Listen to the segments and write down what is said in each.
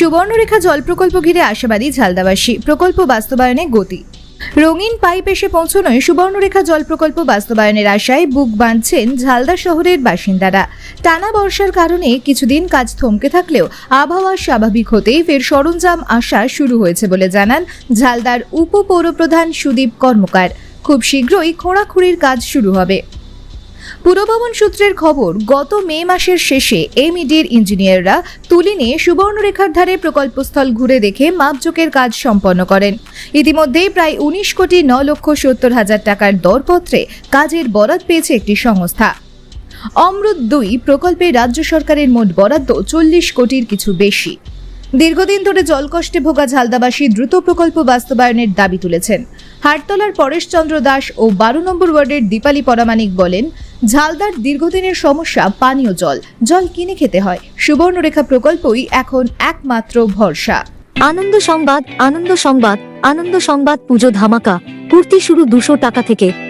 সুবর্ণরেখা জল প্রকল্প ঘিরে আশাবাদী ঝালদাবাসী। প্রকল্প বাস্তবায়নে গতি। রঙিন পাইপ এসে পৌঁছনোয় সুবর্ণরেখা জল প্রকল্প বাস্তবায়নের আশায় বুক বাঁধছেন ঝালদা শহরের বাসিন্দারা। টানা বর্ষার কারণে কিছুদিন কাজ থমকে থাকলেও আবহাওয়া স্বাভাবিক হতেই ফের সরঞ্জাম আসা শুরু হয়েছে বলে জানান ঝালদার উপপৌরপ্রধান সুদীপ কর্মকার। খুব শীঘ্রই খোঁড়াখুঁড়ির কাজ শুরু হবে। পুরভবন সূত্রের খবর, গত মে মাসের শেষে এমইডির ইঞ্জিনিয়াররা তুলি নিয়ে সুবর্ণরেখার ধারে প্রকল্পস্থল ঘুরে দেখে মাপজোকের কাজ সম্পন্ন করেন। ইতিমধ্যেই প্রায় উনিশ কোটি ন লক্ষ সত্তর হাজার টাকার দরপত্রে কাজের বরাদ পেয়েছে একটি সংস্থা। অমৃত দুই প্রকল্পে রাজ্য সরকারের মোট বরাদ্দ চল্লিশ কোটির কিছু বেশি। দীর্ঘদিন ধরে জলকষ্টে ভোগা ঝালদাবাসী দ্রুত প্রকল্প বাস্তবায়নের দাবি তুলেছেন। হাটতলার পরেশচন্দ্র দাস ও বারো নম্বর ওয়ার্ডের দীপালি পরামানিক বলেন, ঝালদার দীর্ঘদিনের সমস্যা পানীয় জল। জল কিনে খেতে হয়। সুবর্ণরেখা প্রকল্পই এখন একমাত্র ভরসা। আনন্দ সংবাদ আনন্দ সংবাদ আনন্দ সংবাদ পুজো ধামাকা। কুর্তি শুরু দুশো টাকা থেকে।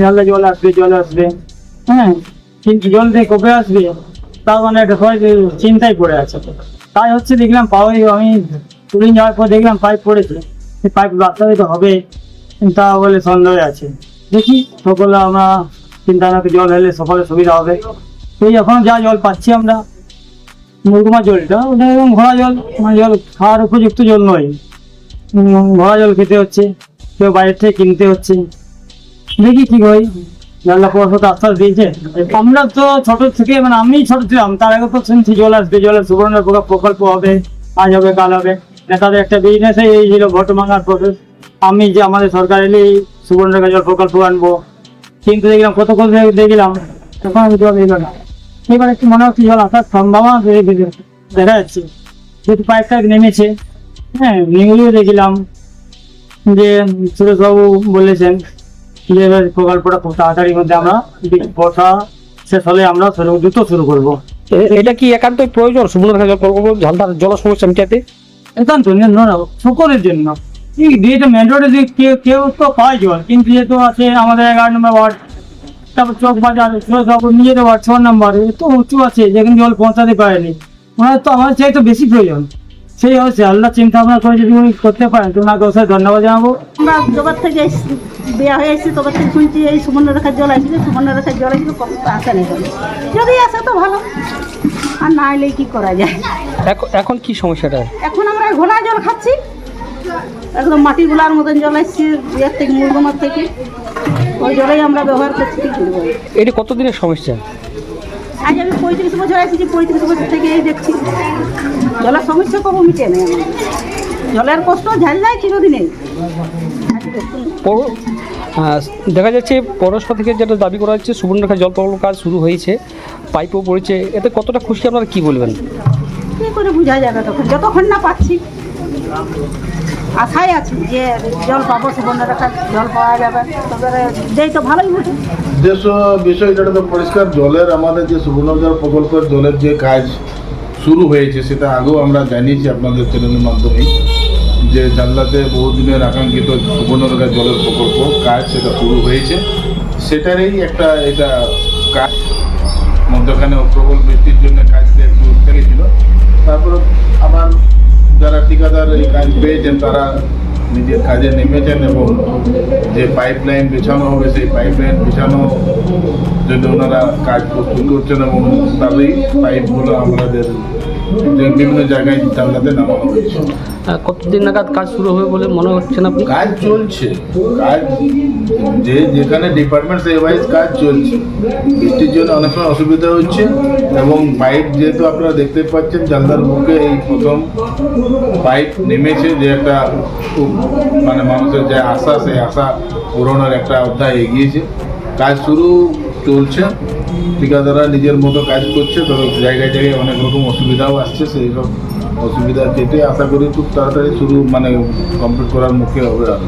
জলে জল আসবে জল আসবে। হ্যাঁ কিন্তু জল দিয়ে কবে আসবে? তার মানে একটা সবাই চিন্তায় পড়ে আছে তাই হচ্ছে দেখলাম পাওয়াই আমি তুলে যাওয়ার পর দেখলাম পাইপ পড়েছে। সেই পাইপ বাস্তবে তো হবে, তা বলে সন্দেহ আছে। দেখি, সকলে আমরা চিন্তা না জল হলে সকলের সুবিধা হবে। এই এখন যা জল পাচ্ছি আমরা মুরগুমা জলটা, ওটা এবং ঘোড়া জল মানে জল খাওয়ার উপযুক্ত জল নয়। ঘোড়া জল খেতে হচ্ছে, কেউ বাইরে থেকে কিনতে হচ্ছে। দেখি কি হয় আল্লাহ পরশত আশ্বাস দিয়েছে। আমরা তো ছোট থেকে মানে আমি ছোট ছিলাম, তার আগে তো শুনছি জল আসবে জলের সুবর্ণ প্রকল্প- হবে, আজ হবে, কাল হবে। নেতাদের একটা বিজনেস এই ছিল ভোট মাঙার প্রসেস আমি যে আমাদের সরকার এলে এই সুবর্ণরেখা জল প্রকল্প আনব। কিন্তু দেখলাম, কত কত দেখলাম, তখন আমি জল এলো না। এবার একটু মনে হচ্ছে জল আসার সম্ভাবনা দেখা যাচ্ছে, যেহেতু পাইপটা নেমেছে হ্যাঁ নিউজও দেখলাম যে সুরেশবাবু বলেছেন এবার প্রকল্পটা খুব তাড়াতাড়ির মধ্যে আমরা বর্ষা শেষ হলে আমরা শুরু দ্রুত শুরু করব। এটা কি একান্তই প্রয়োজন? সুবর্ণরেখা জল প্রকল্প জল সমস্যা মিটাতে? একান্ত না সকলের জন্য। যে কেউ কেউ তো পায় জল কিন্তু যেহেতু আছে আমাদের এগারো নম্বর ওয়ার্ড তারপর চক বাজার সুরেশবাবু নিজেদের ওয়ার্ড ছ নম্বর এত উঁচু আছে যেখানে জল পৌঁছাতে পারেনি। ওনার তো আমার চাই তো বেশি প্রয়োজন। সেই হচ্ছে আল্লাহ চিন্তা ভাবনা করে যদি উনি করতে পারেন তো ওনাকে অবশ্যই ধন্যবাদ জানাব। আমরা যবার থেকে বিয়া হয়ে এসেছি তবার থেকে শুনছি এই সুবর্ণরেখার জল আসবে সুবর্ণরেখার জল আসবে কত আসে নেই। যদি আসে তো ভালো আর না এলে কি করা যায়? এখন এখন কি সমস্যাটা? এখন আমরা ঘোলা জল খাচ্ছি একদম মাটি গুলার মতন জল আসছে ইয়ের থেকে মুরগমার থেকে। ওই জলেই আমরা ব্যবহার করছি এটি কতদিনের সমস্যা? আজ আমি পঁয়ত্রিশ বছর আছি পঁয়ত্রিশ বছর থেকে দেখছি। জলের সমস্যা কবো মিটে নেই জলের কষ্ট ঝাল যায় দেখুন দেখা যাচ্ছে পৌরসভা থেকে যেটা দাবি করা হচ্ছে সুবর্ণরেখা জল প্রকল্প কাজ শুরু হয়েছে পাইপও পড়েছে। এতে কতটা খুশি আপনারা কি বলবেন? কি করে বোঝা যাবে তখন? যতক্ষণ না পাচ্ছি। আশায় আছি যে জল পাবো সুবর্ণরেখা জল পাওয়া যাবে। দেই তো ভালোই বুঝে। উদ্দেশ্য বিষয়টা তো পরিষ্কার, জলের আমাদের যে সুবর্ণজল প্রকল্পের জলের যে কাজ শুরু হয়েছে, সেটা আগেও আমরা জানিয়েছি আপনাদের চ্যানেলের মাধ্যমে যে জানলাতে বহুদিনের আকাঙ্ক্ষিত সুবর্ণরেখা জলের প্রকল্প, কাজ সেটা শুরু হয়েছে। সেটারই একটা এটা কাজ, মধ্যখানে প্রবল বৃষ্টির জন্য কাজটা একটু থেকেছিল তারপর আবার যারা ঠিকাদার এই কাজ পেয়েছেন তারা নিজের কাজে নেমেছেন এবং যে পাইপ লাইন বিছানো হবে সেই পাইপ লাইন বিছানো জন্য ওনারা কাজ প্রস্তুত করছেন এবং তাদের পাইপগুলো আমাদের বিভিন্ন জায়গায় জানলাতে নামানো হয়েছে। কতদিন নাগাদ কাজ শুরু হবে বলে মনে হচ্ছে না কাজ চলছে। কাজ যে যেখানে ডিপার্টমেন্ট সেই ওয়াইজ কাজ চলছে। বৃষ্টির জন্য অনেক সময় অসুবিধা হচ্ছে এবং পাইপ যেহেতু আপনারা দেখতে পাচ্ছেন জানলার মুখে এই প্রথম পাইপ নেমেছে যে একটা খুব মানে মানুষের যে আশা, সেই আশা পূরণের একটা অধ্যায় এগিয়েছে। কাজ শুরু চলছে। ঠিকাদারা নিজের মতো কাজ করছে। তবে জায়গায় জায়গায় অনেক রকম অসুবিধাও আসছে। সেই সব অসুবিধা কেটে আশা করি খুব তাড়াতাড়ি শুরু মানে কমপ্লিট করার মুখে হবে আর।